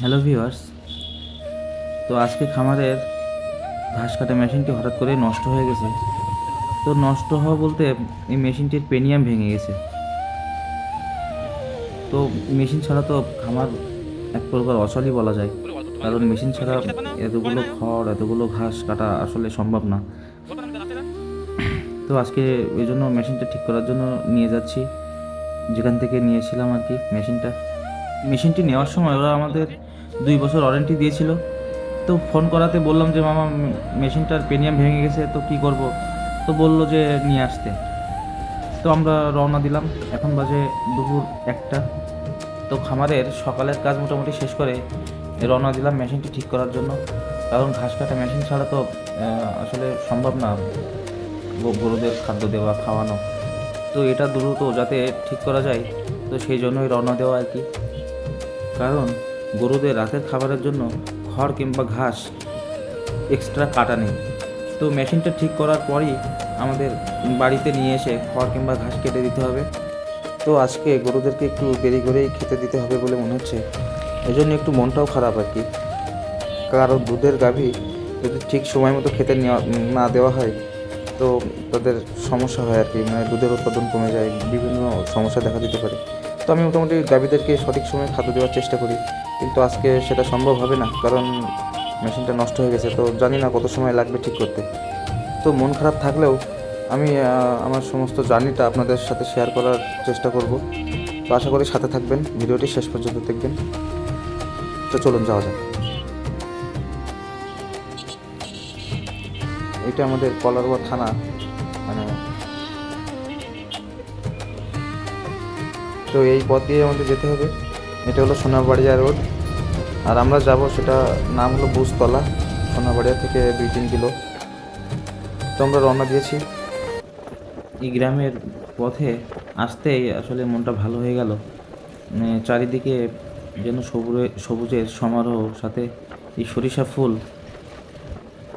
Hello viewers. তো আজকে খামারের ঘাস কাটা মেশিনটি হঠাৎ করে নষ্ট হয়ে গেছে। তো নষ্ট হওয়া বলতে এই মেশিনটির পেনিয়াম ভেঙে গেছে। তো মেশিন ছাড়া তো খামার এক প্রকার অচলই বলা যায়। কারণ মেশিন ছাড়া এতগুলো খড়, এতগুলো ঘাস কাটা আসলে সম্ভব না। তো আজকে ওই জন্য মেশিনটা ঠিক করার জন্য নিয়ে যাচ্ছি। যেখান থেকে নিয়েছিলাম আর কি মেশিনটা। মেশিনটি নেওয়ার সময় ওরা আমাদের দুই বছর ওয়ারেন্টি দিয়েছিল। তো ফোন করাতে বললাম যে, মামা মেশিনটার পেনিয়াম ভেঙে গেছে, তো কি করব? তো বলল যে, নিয়ে আসতে। তো আমরা রওনা দিলাম। এখন বাজে দুপুর একটা। তো খামারের সকালের কাজ মোটামুটি শেষ করে রওনা দিলাম মেশিনটি ঠিক করার জন্য। কারণ ঘাস কাটা মেশিন ছাড়া তো আসলে সম্ভব না গরুদের খাদ্য দেওয়া, খাওয়ানো। তো এটা দ্রুত যাতে ঠিক করা যায়, তো সেই জন্যই রওনা দেওয়া আর কি। কারণ গরুদের রাতের খাবারের জন্য খড় কিংবা ঘাস এক্সট্রা কাটা নেই। তো মেশিনটা ঠিক করার পরই আমাদের বাড়িতে নিয়ে এসে খড় কিংবা ঘাস কেটে দিতে হবে। তো আজকে গরুদেরকে একটু দেরি করেই খেতে দিতে হবে বলে মনে হচ্ছে। এই জন্য একটু মনটাও খারাপ আর কি। কারণ দুধের গাভী যদি ঠিক সময় মতো খেতে না দেওয়া হয়, তো তাদের সমস্যা হয় আর কি। মানে দুধের উৎপাদন কমে যায়, বিভিন্ন সমস্যা দেখা দিতে পারে। তো আমি মোটামুটি গাভীদেরকে সঠিক সময়ে খাদ্য দেওয়ার চেষ্টা করি। কিন্তু আজকে সেটা সম্ভব হবে না, কারণ মেশিনটা নষ্ট হয়ে গেছে, তো জানি না কত সময় লাগবে ঠিক করতে। তো মন খারাপ থাকলেও আমি আমার সমস্ত জার্নিটা আপনাদের সাথে শেয়ার করার চেষ্টা করব। তো আশা করি সাথে থাকবেন, ভিডিওটি শেষ পর্যন্ত দেখবেন। তো চলুন, যাওয়া যাক। এটা আমাদের কলারবা থানা। তো এই পথ দিয়ে আমাদের যেতে হবে। এটা হলো সোনাবাড়িয়া রোড। আর আমরা যাব, সেটা নাম হলো বুজতলা সোনাবাড়িয়া থেকে দুই তিন কিলো। তো আমরা রওনা দিয়েছি। এই গ্রামের পথে আসতেই আসলে মনটা ভালো হয়ে গেল। মানে চারিদিকে যেন সবুজে সবুজের সমারোহ, সাথে এই সরিষা ফুল।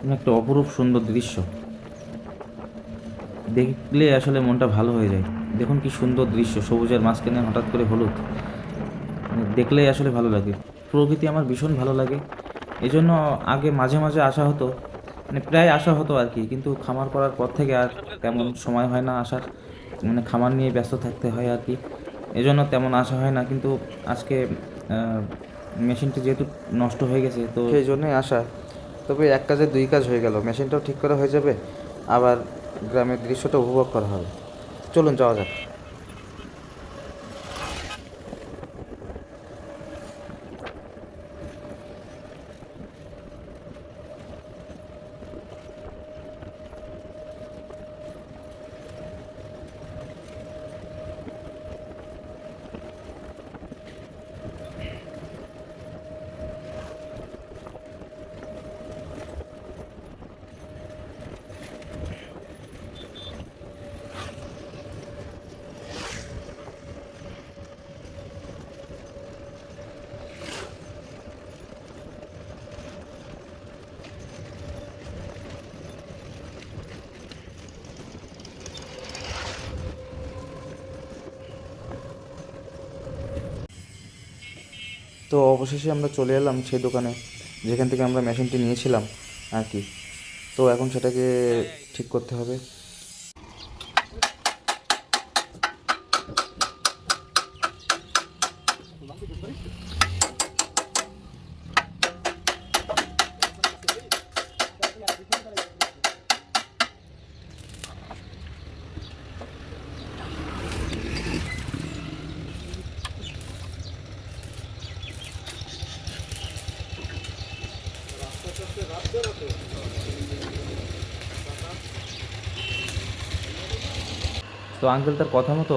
মানে একটা অপরূপ সুন্দর দৃশ্য। দেখলে আসলে মনটা ভালো হয়ে যায়। দেখুন কি সুন্দর দৃশ্য, সবুজের মাঝখানে হঠাৎ করে হলুদ। দেখলেই আসলে ভালো লাগে। প্রকৃতি আমার ভীষণ ভালো লাগে। এই জন্য আগে মাঝে মাঝে আসা হতো। মানে প্রায় আসা হতো আর কি, কিন্তু খামার করার পর থেকে আর তেমন সময় হয় না আসার। মানে খামার নিয়ে ব্যস্ত থাকতে হয় আর কি। এই জন্য তেমন আসা হয় না, কিন্তু আজকে মেশিনটি যেহেতু নষ্ট হয়ে গেছে, তো সেই জন্যই আসা। তবে এক কাজে দুই কাজ হয়ে গেল। মেশিনটাও ঠিক করা হয়ে যাবে। আবার গ্রামের দৃশ্যটা উপভোগ করা হবে। চলুন যাওয়া যাক। তো অবশেষে আমরা চলে এলাম সেই দোকানে, যেখান থেকে আমরা মেশিনটি নিয়েছিলাম আর কি। তো এখন সেটাকে ঠিক করতে হবে। তো আঙ্কেল তার কথা মতো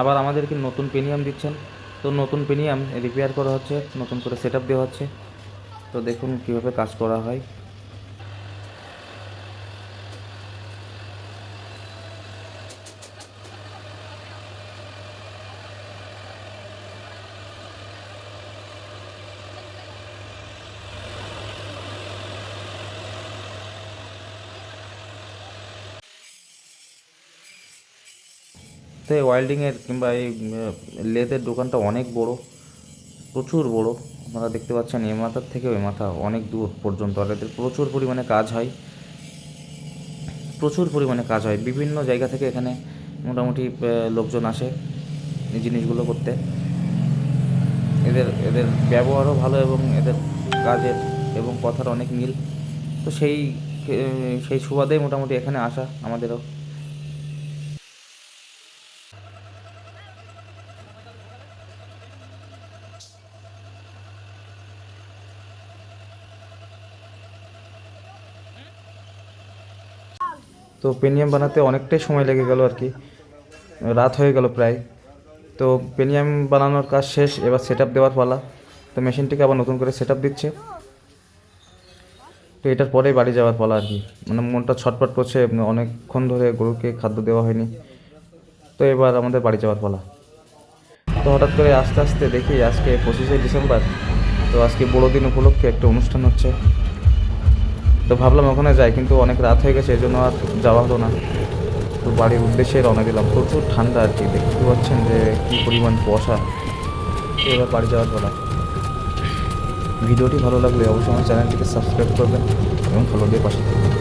আবার আমাদেরকে নতুন পেনিয়াম দিচ্ছেন। তো নতুন পেনিয়াম রিপেয়ার করা হচ্ছে, নতুন করে সেট দেওয়া হচ্ছে। তো দেখুন কীভাবে কাজ করা হয়। তো এই ওয়েল্ডিংয়ের কিংবা এই লেদের দোকানটা অনেক বড়, প্রচুর বড়। আপনারা দেখতে পাচ্ছেন এ মাথার থেকে ওই মাথা অনেক দূর পর্যন্ত, আর এদের প্রচুর পরিমাণে কাজ হয়। প্রচুর পরিমাণে কাজ হয়। বিভিন্ন জায়গা থেকে এখানে মোটামুটি লোকজন আসে এই জিনিসগুলো করতে। এদের এদের ব্যবহারও ভালো এবং এদের কাজের এবং কথার অনেক মিল। তো সেই সেই সুবাদেই মোটামুটি এখানে আসা আমাদেরও। তো পেনিয়াম বানাতে অনেকটাই সময় লেগে গেল আর কি। রাত হয়ে গেল প্রায়। তো পেনিয়াম বানানোর কাজ শেষ, এবার সেট দেওয়ার পালা। তো মেশিনটিকে আবার নতুন করে সেট দিচ্ছে। তো এটার পরেই বাড়ি যাওয়ার পালা আর কি। মানে মনটা ছটপট করছে অনেকক্ষণ ধরে গরুকে খাদ্য দেওয়া হয়নি। তো এবার আমাদের বাড়ি যাওয়ার পালা। তো হঠাৎ করে আস্তে আস্তে দেখি আজকে পঁচিশে ডিসেম্বর। তো আজকে বড়দিন উপলক্ষে একটা অনুষ্ঠান হচ্ছে। তো ভাবলাম ওখানে যাই, কিন্তু অনেক রাত হয়ে গেছে এই জন্য আর যাওয়া হলো না। তো বাড়ির উদ্দেশ্যে রওনা দিলাম। প্রচুর ঠান্ডা আর কি, দেখতে পাচ্ছেন যে কী পরিমাণ কুয়াশা। এবার বাড়ি যাওয়ার বলা ভিডিওটি ভালো লাগলে অবশ্যই আমার চ্যানেলটিকে সাবস্ক্রাইব করবেন এবং ফলো দিয়ে পাশে থাকবেন।